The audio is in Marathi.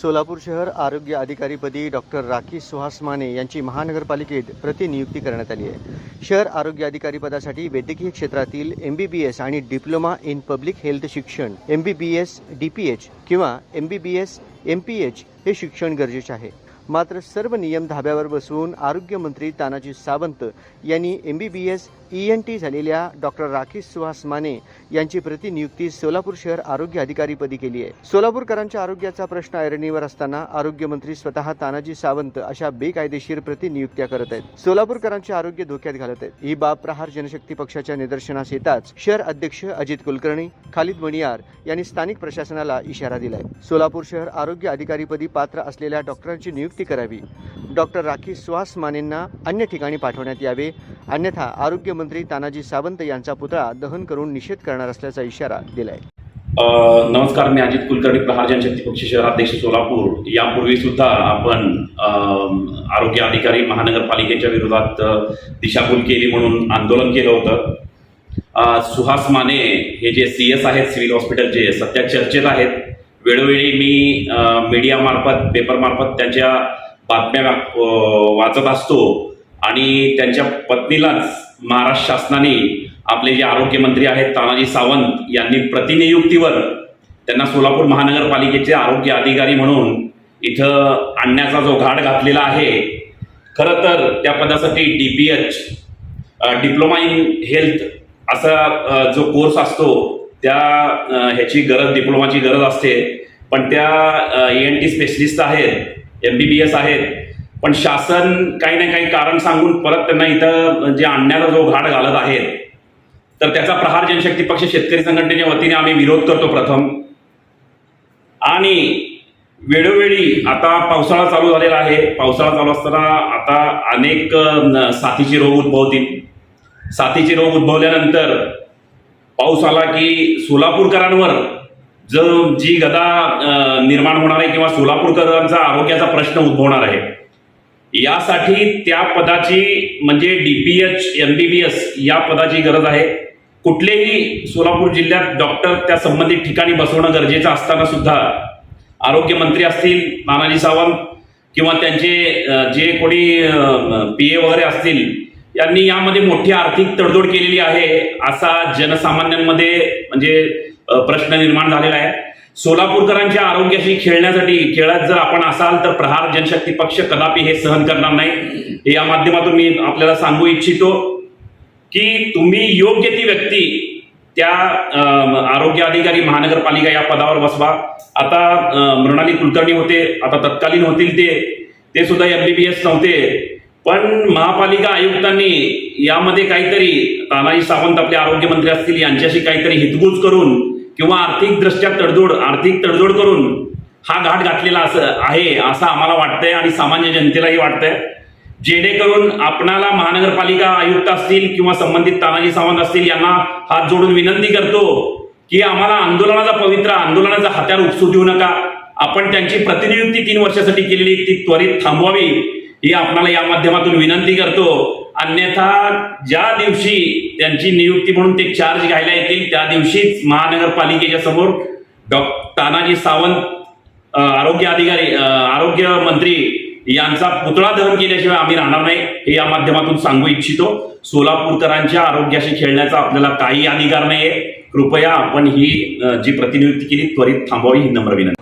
सोलापूर शहर आरोग्य अधिकारीपदी डॉक्टर राखी सुहास माने यांची महानगरपालिकेत प्रतिनियुक्ती करण्यात आली आहे. शहर आरोग्य अधिकारी पदासाठी वैद्यकीय क्षेत्रातील एम बी बी एस आणि डिप्लोमा इन पब्लिक हेल्थ शिक्षण M B B S D P H किंवा M B B S M P H हे शिक्षण गरजेचे आहे. मात्र सर्व नियम धाब्यावर बसवून आरोग्यमंत्री तानाजी सावंत यांनी M B B S E N T झालेल्या डॉक्टर राकेश सुहास माने यांची प्रतिनियुक्ती सोलापूर शहर आरोग्य अधिकारीपदी केली आहे. सोलापूरकरांच्या आरोग्याचा प्रश्न ऐरणीवर असताना आरोग्यमंत्री स्वतः तानाजी सावंत अशा बेकायदेशीर प्रतिनियुक्त्या करत आहेत. सोलापूरकरांचे आरोग्य धोक्यात घालत आहेत. ही बाब प्रहार जनशक्ती पक्षाच्या निदर्शनास येताच शहर अध्यक्ष अजित कुलकर्णी खालिद मणियार यांनी स्थानिक प्रशासनाला इशारा दिलाय. सोलापूर शहर आरोग्य अधिकारीपदी पात्र असलेल्या डॉक्टरांची नियुक्ती करावी. डॉक्टर राखी सुहास मानेंना अन्य ठिकाणी पाठवण्यात यावे. अन्यथा आरोग्यमंत्री तानाजी सावंत यांचा पुतळा दहन करून निषेध करणार असल्याचा इशारा दिलाय. नमस्कार मी अजित कुलकर्णी प्रहार जनशक्ती पक्ष शहराध्यक्ष सोलापूर. यापूर्वी सुद्धा आपण आरोग्य अधिकारी महानगरपालिकेच्या विरोधात दिशाभूल केली म्हणून आंदोलन केलं होतं. सुहास माने हे जे सी एस आहेत सिव्हिल हॉस्पिटलचे सध्या चर्चेत आहेत वेळोवेळी मी मीडियामार्फत पेपरमार्फत त्यांच्या बातम्या वाचत असतो. आणि त्यांच्या पत्नीलाच महाराष्ट्र शासनाने आपले जे आरोग्यमंत्री आहेत तानाजी सावंत यांनी प्रतिनियुक्तीवर त्यांना सोलापूर महानगरपालिकेचे आरोग्य अधिकारी म्हणून इथं आणण्याचा जो घाट घातलेला आहे खरं तर त्या पदासाठी D P H diploma in health असा जो कोर्स असतो त्या ह्याची गरज डिप्लोमाची गरज असते. पण त्या ए एन टी स्पेशलिस्ट आहेत एम बी बी एस आहेत. पण शासन काही ना काही कारण सांगून परत त्यांना इथं जे आणण्याचा जो घाट घालत आहेत तर त्याचा प्रहार जनशक्ती पक्ष शेतकरी संघटनेच्या वतीने आम्ही विरोध करतो प्रथम. आणि वेळोवेळी आता पावसाळा चालू झालेला आहे. पावसाळा चालू असताना आता अनेक साथीचे रोग उद्भवतील. साथीचे रोग उद्भवल्यानंतर पाऊस आला की सोलापूरकरांवर जो जी गदा निर्माण होणार आहे किंवा सोलापूरकरांचा आरोग्याचा प्रश्न उद्भवणार आहे यासाठी त्या पदाची म्हणजे D P H M B B S या पदाची गरज आहे. कुठलेही सोलापूर जिल्ह्यात डॉक्टर त्या संबंधित ठिकाणी बसवणं गरजेचं असताना सुद्धा आरोग्यमंत्री असतील नानाजी सावंत किंवा त्यांचे जे कोणी पी ए वगैरे असतील त्यांनी यामध्ये मोठी आर्थिक तडजोड केलेली आहे असा जनसामान्यांमध्ये म्हणजे प्रश्न निर्माण झालेला आहे. सोलापूरकरांच्या आरोग्याशी खेळण्यासाठी खेळत जर आपण असाल तर प्रहार जनशक्ती पक्ष कदापि हे सहन करणार नाही. हे या माध्यमातून मी आपल्याला सांगू इच्छितो की तुम्ही योग्य ती व्यक्ती त्या आरोग्य अधिकारी महानगरपालिका या पदावर बसवा. आता मृणाली कुलकर्णी होते आता तत्कालीन होतील ते. ते सुद्धा एम बी बी एस नव्हते. पण महापालिका आयुक्तांनी यामध्ये काहीतरी तानाजी सावंत आपले आरोग्यमंत्री असतील यांच्याशी काहीतरी हितगुज करून किंवा आर्थिक दृष्ट्या तडजोड आर्थिक तडजोड करून हा घाट घातलेला असं आहे असं आम्हाला वाटतंय आणि सामान्य जनतेलाही वाटतंय. जेणेकरून आपणाला महानगरपालिका आयुक्त असतील किंवा संबंधित तानाजी सावंत असतील यांना हात जोडून विनंती करतो की आम्हाला आंदोलनाचा पवित्र आंदोलनाचा हत्यार उपसू देऊ नका. आपण त्यांची प्रतिनियुक्ती तीन वर्षासाठी केलेली ती त्वरित थांबवावी. ही आपणाला या माध्यमातून विनंती करतो अन्यथा ज्या दिवशी त्यांची नियुक्ती म्हणून ते चार्ज घ्यायला येतील त्या दिवशीच महानगरपालिकेच्या समोर डॉ. तानाजी सावंत आरोग्य अधिकारी आरोग्य मंत्री यांचा पुतळा दहन केल्याशिवाय आम्ही राहणार नाही हे या माध्यमातून सांगू इच्छितो. सोलापूरकरांच्या आरोग्याशी खेळण्याचा आपल्याला काही अधिकार नाहीये. कृपया आपण ही जी प्रतिनियुक्ती केली त्वरित थांबवावी ही नम्र विनंती.